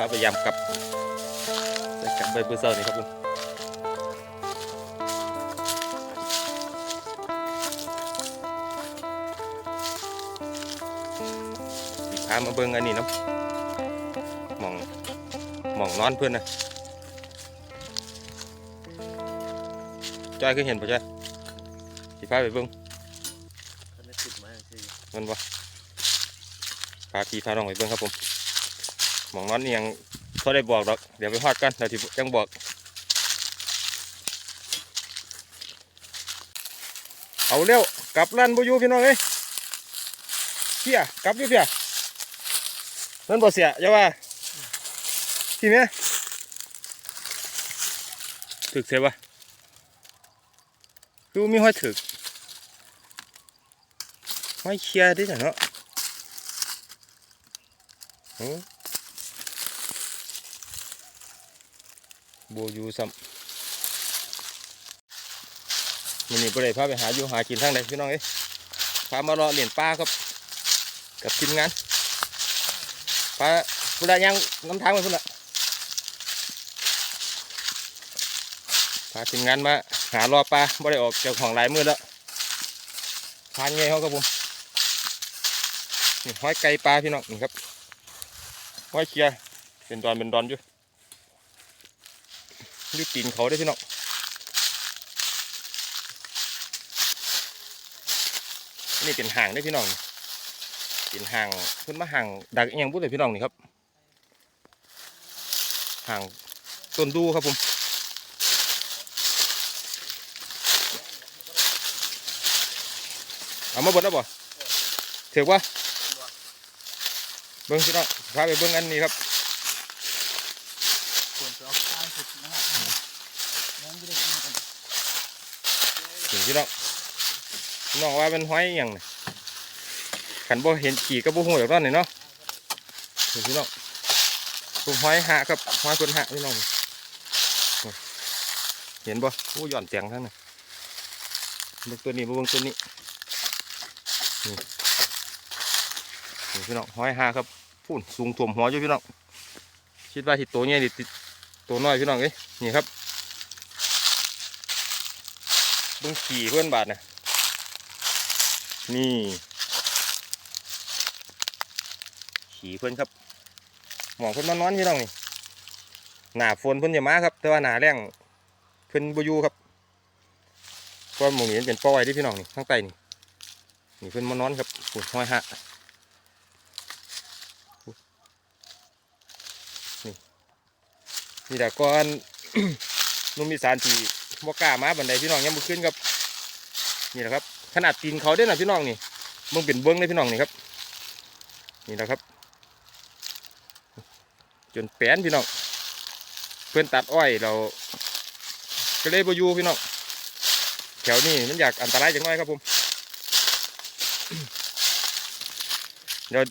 อเช้านี่ครับผมสิพามาเบิ่งอันนี้เนาะหมองหมองนอนเพื่อนนะจ้อยเคยเห็นปะจ้อยสิพาไปเบิ่งเขาไม่ติดมาสิมันบ่พาพี่พาน้องไปเบิ่งครับผม หมองนอนนี่ยังเขาได้บอกดอกเดี๋ยวไปฮอดกันเดี๋ยวที่ยังบอก เอาเร็วกลับร้านบ่อยู่พี่น้องเอ้ยเพียกลับอยู่เพียนั่นบ่เสียอย่าว่าพี่แม่ถึกเสียบ่คือมีห้อยถึกห้อยเคียดิจ้ะเนาะหือ บ่อยู่ซ้ำมันนี่บ่ได้พาไปหาอยู่หากินทางใดพี่น้องเอ้ยพามารอเล่นปลาครับ กับทีมงานปลาผู้ใดยังน้ำทางไปพุ่นละพาทีมงานมาหารอปลาบ่ได้ออกจากของหลายมือแล้วทานไงเขาครับผมนี่ห้อยไก่ปลาพี่น้องนี่ครับห้อยเคียเป็นดอนเป็นดอนอยู่ รีบตีนเขาได้พี่น้องนี่เป็นห่างได้พี่น้องเป็นห่างเพิ่นมาห่างดักเอียงพูดเลยพี่น้องนี่ครับห่างต้นดูครับผมเอามาบดแล้วบ่เถือว่าเบิ้งพี่น้องพาไปเบิ้งอันนี้ครับ ควรจะเอาข้างสุดนะครับน้องจะได้กินกัน ถึง พี่น้องน้องว่าเป็นห้อยอย่างนี่ขันบ่เห็นขี่ก็บ่หูอย่างนั้นนี่เนาะถึงพี่น้องผมห้อยหะครับห้อยคนหะพี่น้องเห็นบ่โอ้หย่อนเสียงทั้งนั้นเบิ่งตัวนี้บ่เบิ่งตัวนี้นี่พี่น้องห้อยหะครับพูนสูงถ่วมหัวอยู่พี่น้องคิดว่าที่ตัวใหญ่นี่ติตัวน้อยพี่น้องเอ้ยนี่ครับ เบิ่งขี่เพื่อนบาทนะนี่ ขี่เพื่อนครับ หมองเพื่อนมานอนพี่น้องนี่หนาฝนเพื่อนจะมาครับ แต่ว่าหนาแรงเพื่อนบอยูครับเพราะหมองนี้มันเป็นป้อยที่พี่น้องนี่ข้างใต้นี่นี่เพื่อนมานอนครับปวดห้อยฮะนี่นี่แต่ก่อนนุ่มมีสารที่ บ่กล้ามาบันไดพี่น้องยังบ่ขึ้นครับนี่แหละครับ ขนาดตีนเขาได้นะพี่น้องนี่มึงเป็นเบิ้งเลยพี่น้องนี่ครับ นี่แหละครับ จนแปนพี่น้องเพื่อนตัดอ้อยเราก็เลยบอยู่พี่น้องแถวนี้มันอยากอันตรายจังน้อยครับผมเดี๋ยว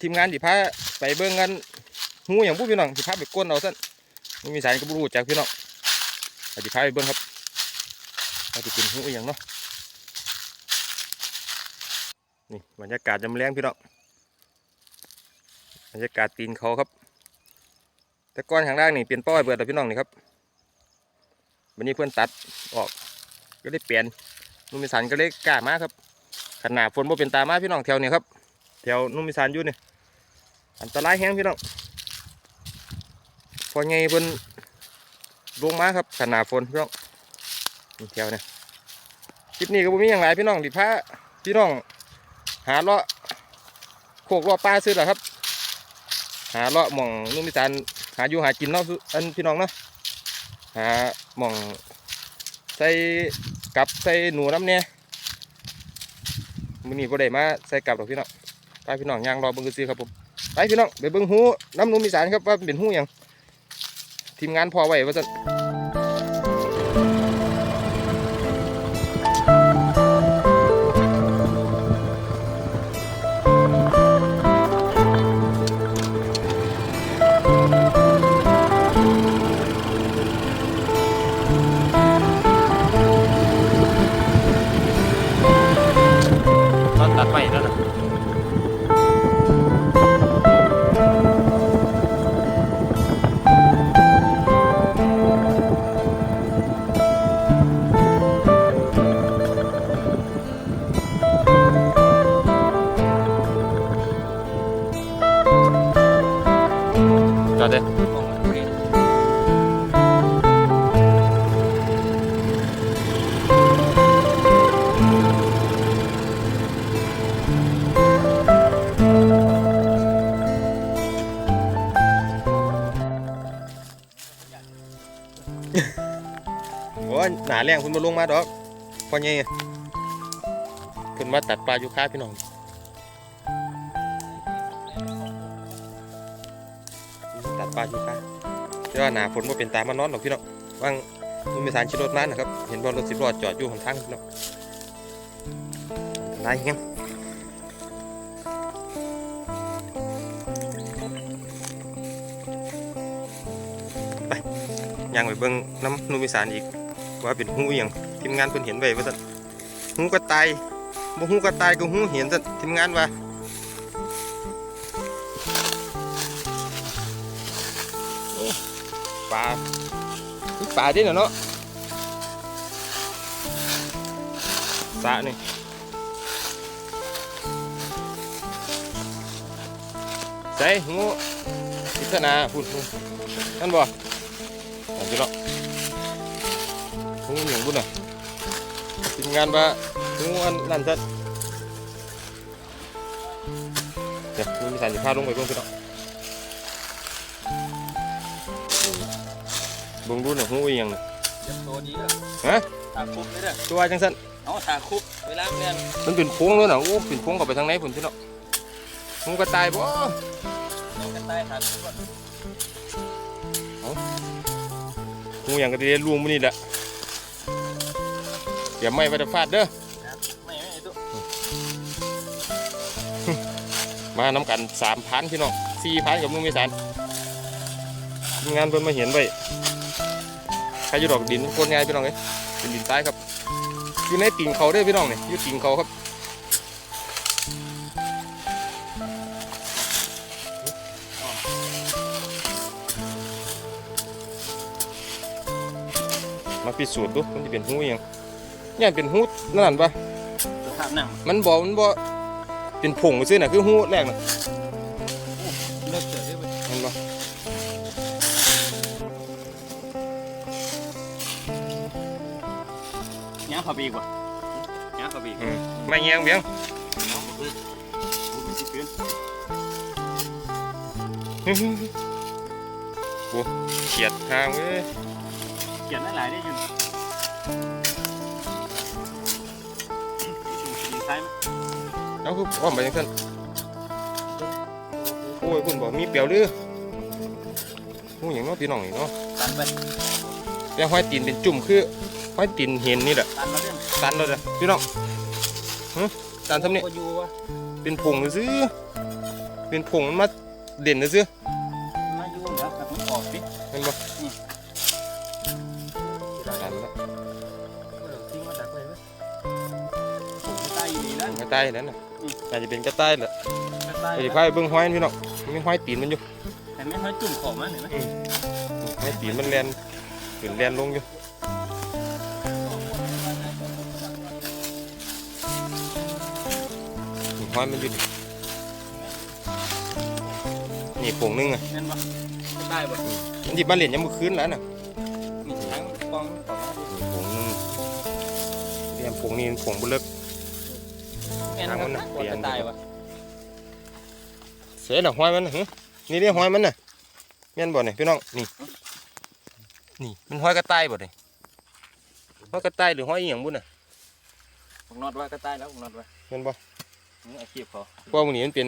ทีมงานสิพาไปเบิ้งกันหูอย่างพวกพี่น้องสิพาไปก้นเอาสั้นมึงมีสารก็บ่รู้จักพี่น้อง อาจจะพาไปเบิ้งครับอาจจะกินหูอย่างเนาะนี่บรรยากาศยามแรงพี่น้องบรรยากาศตีนเขาครับ แต่ก้อนข้างล่างนี่เป็นป้อยเบิดแล้วพี่น้องนี่ครับวันนี้เพื่อนตัดออกก็ได้เปลี่ยนนุ่มมิสันก็เลยกล้ามาครับ ขนาดฝนบ่เป็นตามาพี่น้องแถวเนี้ครับแถวนุ่มมิสันอยู่นี่ยอันตรายแห้งพี่น้องพอไงเพิ่อน ลงมาครับขนาดฝนพี่น้องนี่แถวเนี่ยคลิปนี้ก็บ่มีอย่างไรพี่น้องดิพาพี่น้อง หาเลาะโคกเลาะปลาซื้อเหรอครับ หาเลาะหม่องนุ่มมิสานหาอยู่หากินเนาะอันพี่น้องเนาะหาหม่องใส่กับใส่หนูน้ำเนี่ยมือนี้บ่ได้มาใส่กับหรอกพี่น้องไปพี่น้องย่างรอเบิ่งซื้อครับผมไปพี่น้องไปเบิ่งหูน้ำนุ่มมิสานครับว่าเป็นหูหยัง ทีมงานพอไว้ว่าจะ แรงเพิ่นมาลงมาดอกพอไงเพิ่นมาตัดปลาอยู่ค้าพี่น้องตัดปลาอยู่ค้าแต่ว่าหนาฝนบ่เป็นตามมานอนหรอกพี่น้องว่างมันมีสารชิรถมานะครับ เห็นบ่รถสิบล้อจอดอยู่ข้างทางพี่น้องไรเงี้ยไปย่างไปเบิ่งน้ำนุ่มอีสานอีก ว่าเป็นหูอหย่างทีมงานเพิ่นเห็นไว้ว่าซั่นหูกระต่ายบ่หูกระต่ายก็หูเห็นซั่นทีมงานว่าปลาปลาเด้เนาะสระนี่ใส่หูพิจารณาพูดนั่นบ่นั่นสิเนาะ หูหยังบุญอะทีมงานว่าหูอันนั่นซะเดี๋ยวมีสารสิพาลงไปเบิ่งพี่น้องเบิ่งดูหน่อยหูอีหยังน่ะเจ็บตัวดีเด้อฮะตาคุบเลยเด้อตัวจังซั่นเอาตาคุบเวลาเรียนมันเป็นโค้งเลยน่ะโอ้เป็นโค้งเข้าไปทางไหนพุ่นพี่น้องหูกระต่ายบ่เอากันใต้ตาคุบก่อนหูหยังก็ได้รวมมื้อนี้แหละ เดี๋ยวไม่ไปจะฟาดเด้อไม่ไม่ไอ้ตัวมาน้ำกัน3,000พี่น้อง4,000กับลุงมีสารทีมงานเพิ่นมาเห็นไว้ใครอยู่ดอกดินโคนง่ายพี่น้องเลยเป็นดินใต้ครับ อยู่ในติ่งเขาเด้วยพี่น้องเนี่ยอยู่ติ่งเขาครับมาพิสูจน์ดูมันจะเป็นหูอิหยัง เนี่ยเป็นหูนั่นปะตัวภาพนั่งมันบอกมันบอกเป็นผงซื่อน่ะคือหูแรกน่ะเลิกเสือได้ไปมันบอกย่างพอบีกว่าย่างพอบีกอืมไม่เงี้ยงเบี้ยงเอาไปเลยพูดเป็นที่พื้นโอ้เฉียดทางเว้ยเขียนได้หลายได้อยินยิง แล้วคืออ้อมไปยังท่านโอ้ยคุณบอกมีเปลียวหรือโอ้ยอย่างเน้อพี่น้องนี่เนาะตันไปแล้วห้อยตีนเป็นจุ่มคือห้อยตีนเห็นนี่แหละตันมาเรื่องตันเลยนะพี่น้องหึตันทำนี่ก็อยู่วะเป็นผงซื้อเป็นผงมันมาเด่นซื้อมาอยู่เหรอแบบมันออกปิดเห็นบ่ตันแล้วทิ้งมาดักไว้ไหมผมตายอยู่ดีแล้วกระต่ายนั่นน่ะ อาจจะเป็นกระต่ายแหละตายไปพายเบิ่งห้อยพี่น้องมีห้อยตีนมันอยู่แต่ไม่ค่อยจุ่มของมันเห็นไหมห้อยตีนมันแลนขึ้นแลนลงอยู่นี่ห้อยมันอยู่นี่นี่ผงนึงอะเห็นปะตายบ่มันหยิบมาเหรียญยังมือคืนแล้วน่ะมีทั้งปองของมันนี่ผงนึงเรียนผงนี่ผงบุเลิก แม่นครับกว่าจะตายวะเสียหรอห้อยมันน่ะหึนี่เรียกห้อยมันน่ะแม่นบ่เนี่ยพี่น้องนี่นี่มันห้อยกระต่ายบ่เนี่ยห้อยกระต่ายหรือห้อยอีหยังบุ่นน่ะผมนอดไว้ก็ตายแล้วผมนอดไว้แม่นบ่นี่อาชีพเขาเพราะว่ามื้อนี้มันเป็น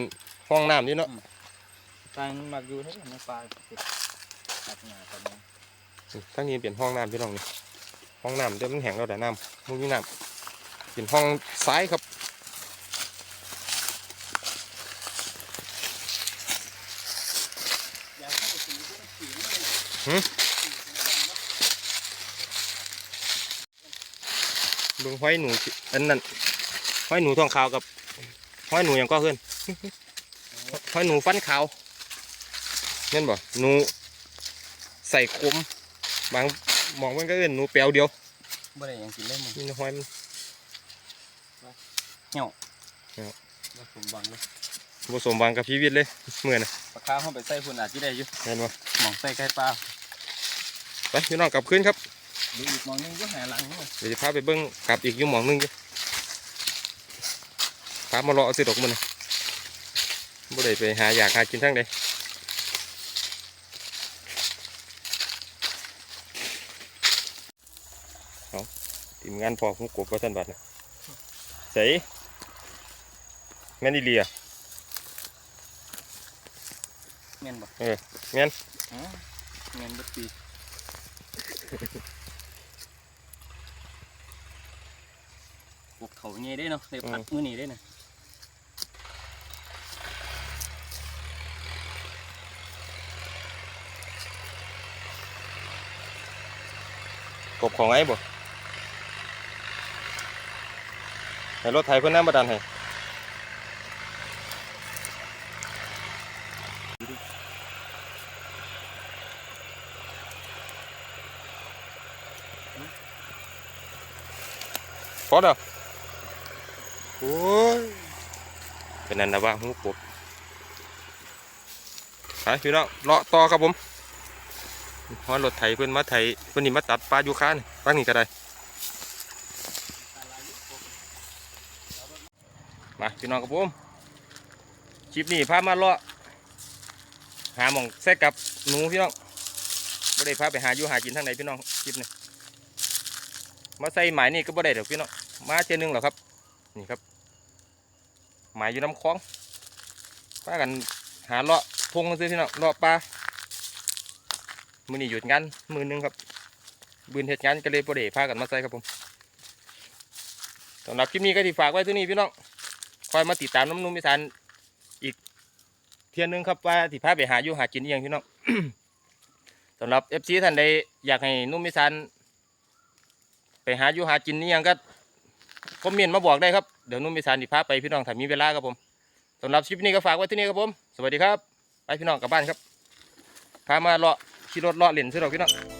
ห้องน้ำนี่เนาะตายมันมักอยู่ที่ในป่าตัดหญ้าตัดหญ้านี่ทั้งนี้เป็นห้องน้ำพี่น้องนี่ห้องน้ำเดี๋ยวมันแห้งแล้วแต่น้ำมันมีน้ำเป็นห้องซ้ายครับ อยากให้สิ่งที่มันขี่นี่ เบิ่งห้อยหนูสิอันนั้นห้อยหนูทองขาวกับห้อยหนูหยังก็เพื่อนห้อยหนูฟันขาวเน่นบ่หนูใส่คมบางมองมันก็เอินหนูเปียวเดียวบ่ได้หยังกินเลยมึงนี่ห้อยมันแล้วผมบังเลยผสมบางกับพีวิตเลยเมื่อนะปลาคาร์ฟเข้าไปใส่พุ่นอาจจะได้อยู่เห็นบ่หมองใส่ไก่ปลา ไปพี่น้องกลับคืนครับดูอีกหมองหนึงก็หาหลังนี่เดี๋ยวจะพาไปเบิ้งกลับอีกอยู่หมองหนึงอยู่พามารอเอาสิดอกมันนะบ่ได้ไปหาอยากหากินทั้งใดเอาทีมงานพอหูกบว่าท่านบัดนะใส่แม่นอีเลียแม่นบ่เออแม่นอ๋อแม่นบ่ปี พวกเขาเงี้ยได้เนาะได้พักมื้อนี้ได้นะกบของไอ้บ่ให้รถไถเพิ่นน้ำบาดันให้ พอแล้วโอ้ยเป็นนันนะว่าหูกบไปพี่น้องเลาะต่อครับผมเพราะรถไถเพิ่นมาไถเพิ่นนี่มาตัดปลาอยู่ค้านี่ตั้งนี่ก็ได้ มาพี่น้องครับผมคลิปนี้พามาเลาะหาหมองแซกกับหนูพี่น้องบ่ได้พาไปหาอยู่หากินทางไหนพี่น้องคลิปนี้มาใส่หมายนี่ก็บ่ได้ดอกพี่น้อง มาเจนึงหรอครับ นี่ครับ หมายอยู่น้ำคลองพากันหาเลาะพงกันซื้อพี่น้องเลาะปลามือนี้หยุดงานมือหนึงครับบืนเหตุงานก็เลยบ่ได้พากันมาใส่ครับผมสำหรับคลิปนี้ก็ที่ฝากไว้ที่นี้พี่น้องคอยมาติดตามน้ำนุ่มอีสานอีกเทียนนึงครับว่าสิพาไปหาอยู่หากินอหย่างพี่น้องสำหรับเอฟซีท่านใดอยากให้นุ่มอีสานไปหาอยู่หากินอหย่างก็ คอมเมนต์มาบอกได้ครับ เดี๋ยวนุ่มอีสานดิพาไปพี่น้องถ้ามีเวลาครับผมสำหรับคลิปนี้ก็ฝากไว้ที่นี่ครับผม สวัสดีครับ ไปพี่น้องกลับบ้านครับ พามาเลาะขี่รถเลาะเหรียญซื้อดอกพี่น้อง